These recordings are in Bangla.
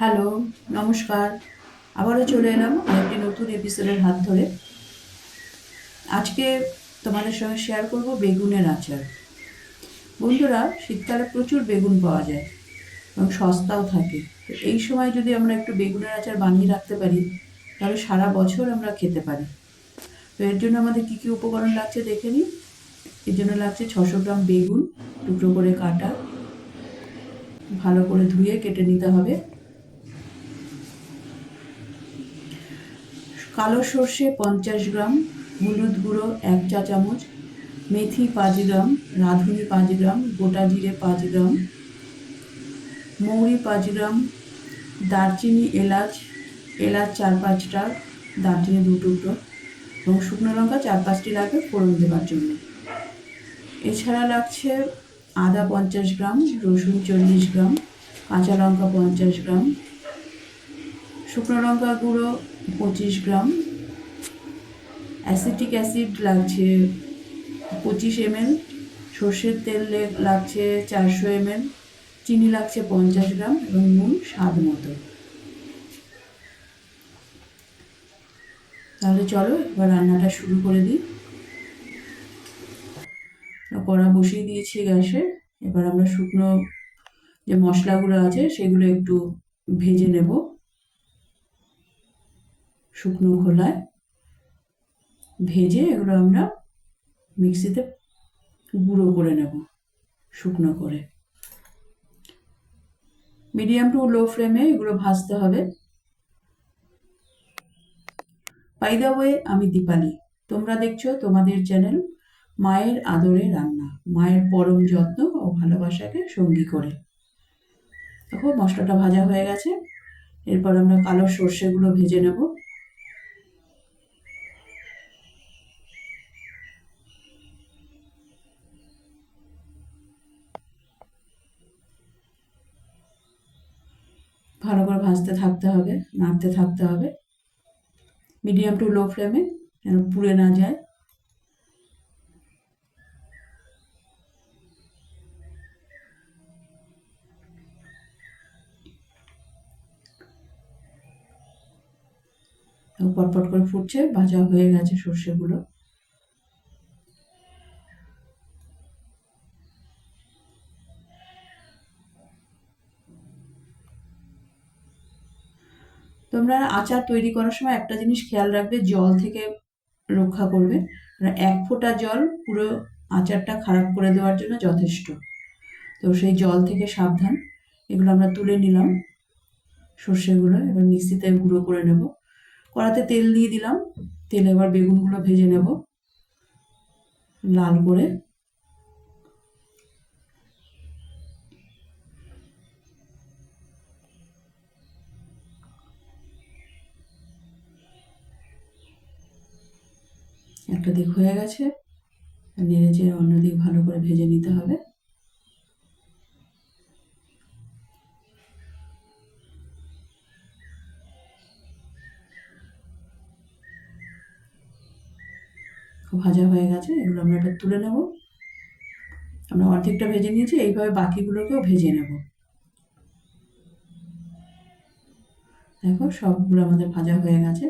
হ্যালো, নমস্কার। আবারও চলে এলাম আরেকটি নতুন এপিসোডের হাত ধরে। আজকে তোমাদের সঙ্গে শেয়ার করব বেগুনের আচার। বন্ধুরা, শীতকালে প্রচুর বেগুন পাওয়া যায় এবং সস্তাও থাকে। তো এই সময় যদি আমরা একটু বেগুনের আচার বানিয়ে রাখতে পারি, তাহলে সারা বছর আমরা খেতে পারি। তো এর জন্য আমাদের কী কী উপকরণ লাগছে দেখে নিই। এর জন্য লাগছে ছশো গ্রাম বেগুন, টুকরো করে কাটা, ভালো করে ধুয়ে কেটে নিতে হবে। কালো সর্ষে পঞ্চাশ গ্রাম, হলুদ গুঁড়ো এক চা চামচ, মেথি পাঁচ গ্রাম, রাঁধুনি পাঁচ গ্রাম, গোটা জিরে পাঁচ গ্রাম, মৌরি পাঁচ গ্রাম, দারচিনি এলাচ এলাচ চার পাঁচটা, দারচিনি দু টুকরো এবং শুকনো লঙ্কা চার পাঁচটি লাগবে ফোড়ন দেওয়ার জন্য। এছাড়া লাগছে আদা পঞ্চাশ গ্রাম, রসুন চল্লিশ গ্রাম, কাঁচা লঙ্কা পঞ্চাশ গ্রাম, শুকনো লঙ্কা গুঁড়ো পঁচিশ গ্রাম। অ্যাসিটিক অ্যাসিড লাগছে পঁচিশ এমএল সর্ষের তেল লাগছে চারশো এমএল চিনি লাগছে পঞ্চাশ গ্রাম এবং নুন স্বাদ মতো। তাহলে চলো এবার রান্নাটা শুরু করে দিই। কড়া বসিয়ে দিয়েছি গ্যাসে, এবার আমরা শুকনো যে মশলাগুলো আছে সেগুলো একটু ভেজে নেব। শুকনো খোলায় ভেজে এগুলো আমরা মিক্সিতে গুঁড়ো করে নেব, শুকনো করে। মিডিয়াম টু লো ফ্লেমে এগুলো ভাজতে হবে। বাই দ্য ওয়ে, আমি দীপালি। তোমরা দেখছ তোমাদের চ্যানেল মায়ের আদরে রান্না, মায়ের পরম যত্ন ও ভালোবাসাকে সঙ্গী করে। দেখো মশলাটা ভাজা হয়ে গেছে। এরপর আমরা কালো সর্ষেগুলো ভেজে নেব। ভালো করে ভাজতে থাকতে হবে, নাড়তে থাকতে হবে। মিডিয়াম টু লো ফ্লেমে যেন পুড়ে না যায়। পটপট করে ফুটছে, ভাজা হয়ে গেছে সর্ষেগুলো। তোমরা আচার তৈরি করার সময় একটা জিনিস খেয়াল রাখবে, জল থেকে রক্ষা করবে। মানে এক ফোঁটা জল পুরো আচারটা খারাপ করে দেওয়ার জন্য যথেষ্ট। তো সেই জল থেকে সাবধান। এগুলো আমরা তুলে নিলাম, সর্ষেগুলো এবার মিক্সিতে গুঁড়ো করে নেব। কড়াতে তেল দিয়ে দিলাম, তেলে এবার বেগুনগুলো ভেজে নেব। লাল করে একটা দিক হয়ে গেছে। নেড়ে চেড়ে অন্য দিক ভালো করে ভেজে নিতে হবে। ভাজা হয়ে গেছে, এগুলো আমরা এবার তুলে নেব। আমরা অর্ধেকটা ভেজে নিয়েছি, এইভাবে বাকিগুলোকেও ভেজে নেব। দেখো, সবগুলো আমাদের ভাজা হয়ে গেছে।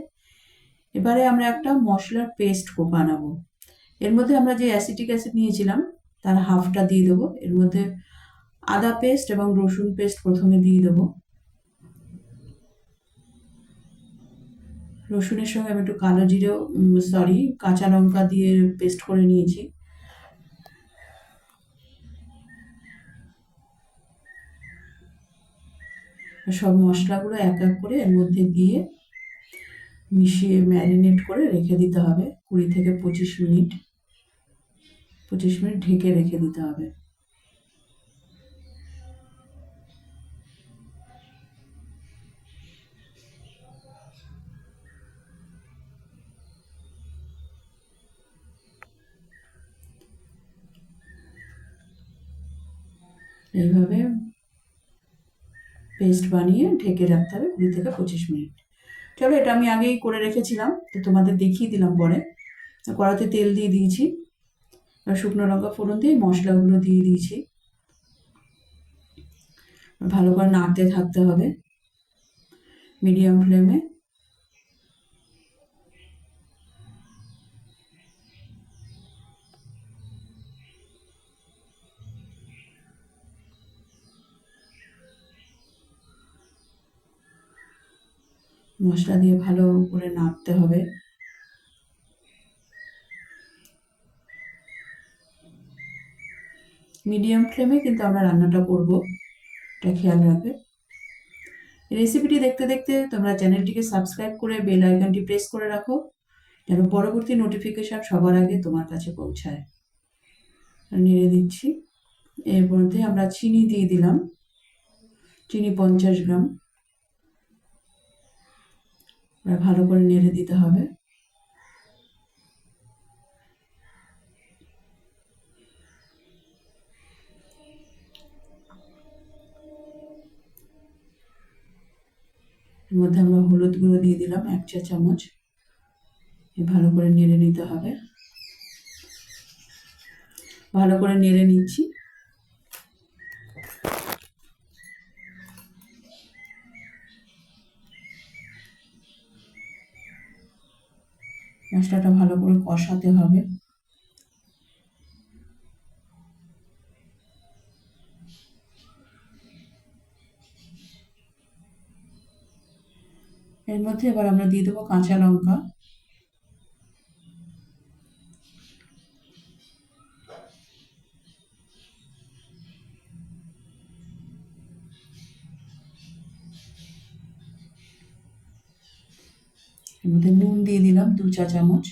এবারে আমরা একটা মশলার পেস্ট বানাবো। এর মধ্যে আমরা যে অ্যাসিটিক অ্যাসিড নিয়েছিলাম, তার হাফটা দিয়ে দেবো। এর মধ্যে আদা পেস্ট এবং রসুন পেস্ট প্রথমে দিয়ে দেবো। রসুনের সঙ্গে আমি একটু কালো জিরেও সরি কাঁচা লঙ্কা দিয়ে পেস্ট করে নিয়েছি। সব মশলাগুলো এক এক করে এর মধ্যে দিয়ে মিশিয়ে ম্যারিনেট করে রেখে দিতে হবে। কুড়ি থেকে পঁচিশ মিনিট। পঁচিশ মিনিট ঢেকে রেখে দিতে হবে। এইভাবে পেস্ট বানিয়ে ঢেকে রাখতে হবে কুড়ি থেকে পঁচিশ মিনিট। চলো এটা আমি আগেই করে রেখেছিলাম, তো তোমাদের দেখিয়ে দিলাম পরে। কড়াতে তেল দিয়ে দিয়েছি আর শুকনো লঙ্কা ফোড়ন দিয়ে মশলাগুলো দিয়ে দিয়েছি। ভালো করে নাড়তে থাকতে হবে। মিডিয়াম ফ্লেমে মশলা দিয়ে ভালো করে নাড়তে হবে। মিডিয়াম ফ্লেমে কিন্তু আমরা রান্নাটা করব, এটা খেয়াল রাখবে। রেসিপিটি দেখতে দেখতে তোমরা চ্যানেলটিকে সাবস্ক্রাইব করে বেল আইকনটি প্রেস করে রাখো, যেন পরবর্তী নোটিফিকেশন সবার আগে তোমার কাছে পৌঁছায়। নেড়ে দিচ্ছি, এর মধ্যে আমরা চিনি দিয়ে দিলাম, চিনি পঞ্চাশ গ্রাম। ভালো করে নেড়ে দিতে হবে। এর মধ্যে আমরা হলুদ গুঁড়ো দিয়ে দিলাম, এক চা চামচ। ভালো করে নেড়ে নিতে হবে। ভালো করে নেড়ে নিচ্ছি। মশলাটা ভালো করে কষাতে হবে। এর মধ্যে এবার আমরা দিয়ে দেবো কাঁচা লঙ্কা। এর মধ্যে নুন দিয়ে দিলাম দু চা চামচ।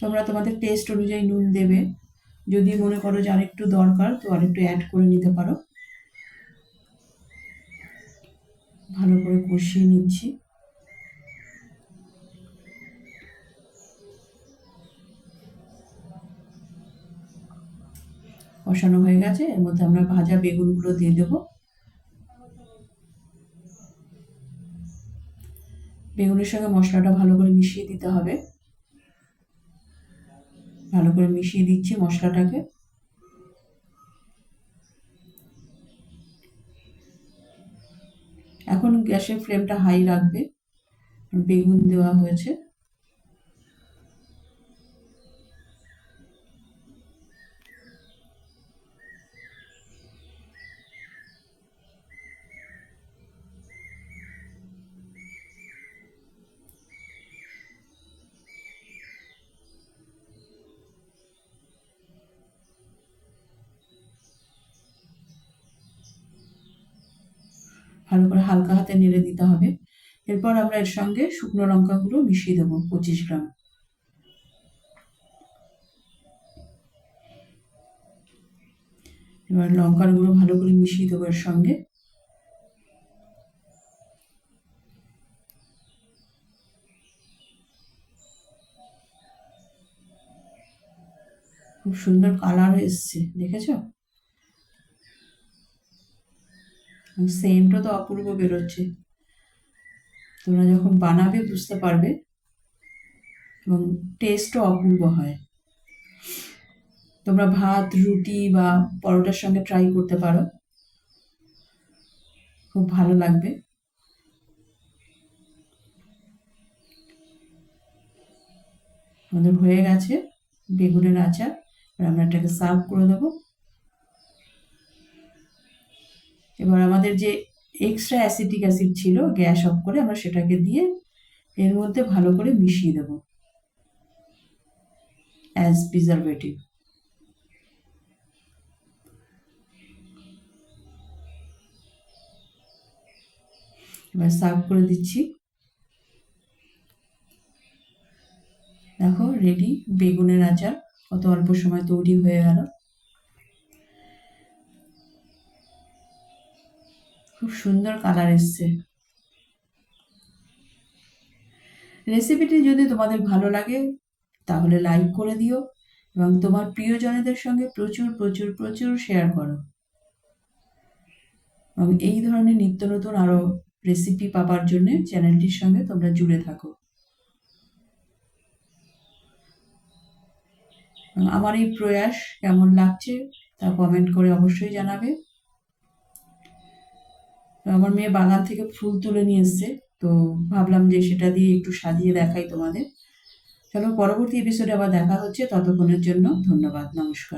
তোমরা তোমাদের টেস্ট অনুযায়ী নুন দেবে। যদি মনে করো যে আরেকটু দরকার, তো আরেকটু অ্যাড করে নিতে পারো। ভালো করে কষিয়ে নিচ্ছি। কষানো হয়ে গেছে। এর মধ্যে আমরা ভাজা বেগুনগুলো দিয়ে দেব। বেগুনের সঙ্গে মশলাটা ভালো করে মিশিয়ে দিতে হবে। ভালো করে মিশিয়ে দিচ্ছি মশলাটাকে। এখন গ্যাসের ফ্লেমটা হাই রাখবে। বেগুন দেওয়া হয়েছে। ভালো করে হালকা হাতে নেড়ে দিতে হবে। এরপর আমরা এর সঙ্গে শুকনো লঙ্কা লঙ্কাগুলো মিশিয়ে দেবো পঁচিশ গ্রাম। এবার লঙ্কার গুঁড়ো ভালো করে মিশিয়ে দেবো এর সঙ্গে। খুব সুন্দর কালার এসছে, দেখেছ? সেন্টও তো অপূর্ব বেরোচ্ছে। তোমরা যখন বানাবে, বুঝতে পারবে। এবং টেস্টও অপূর্ব হয়। তোমরা ভাত, রুটি বা পরোটার সঙ্গে ট্রাই করতে পারো। খুব ভালো লাগবে। আমাদের হয়ে গেছে বেগুনের আচার। আমরা এটাকে সার্ভ করে দেবো। এবার আমাদের যে এক্সট্রা অ্যাসিটিক অ্যাসিড ছিল, গ্যাস অফ করে আমরা সেটাকে দিয়ে এর মধ্যে ভালো করে মিশিয়ে দেব। অ্যাজ প্রিজারভেটিভ এবার সার্ভ করে দিচ্ছি। দেখো রেডি বেগুনের আচার, কত অল্প সময় তৈরি হয়ে গেল। খুব সুন্দর কালার এসছে। রেসিপিটি যদি তোমাদের ভালো লাগে, তাহলে লাইক করে দিও এবং তোমার প্রিয়জনেদের সঙ্গে প্রচুর প্রচুর প্রচুর শেয়ার করো। এবং এই ধরনের নিত্য নতুন আরও রেসিপি পাবার জন্য চ্যানেলটির সঙ্গে তোমরা জুড়ে থাকো। আমার এই প্রয়াস কেমন লাগছে তা কমেন্ট করে অবশ্যই জানাবে। আমার মেয়ে বাগান থেকে ফুল তুলে নিয়ে এসছে, তো ভাবলাম যে সেটা দিয়ে একটু সাজিয়ে দেখাই তোমাদের। চলো পরবর্তী এপিসোডে আবার দেখা হচ্ছে, ততক্ষণের জন্য ধন্যবাদ, নমস্কার।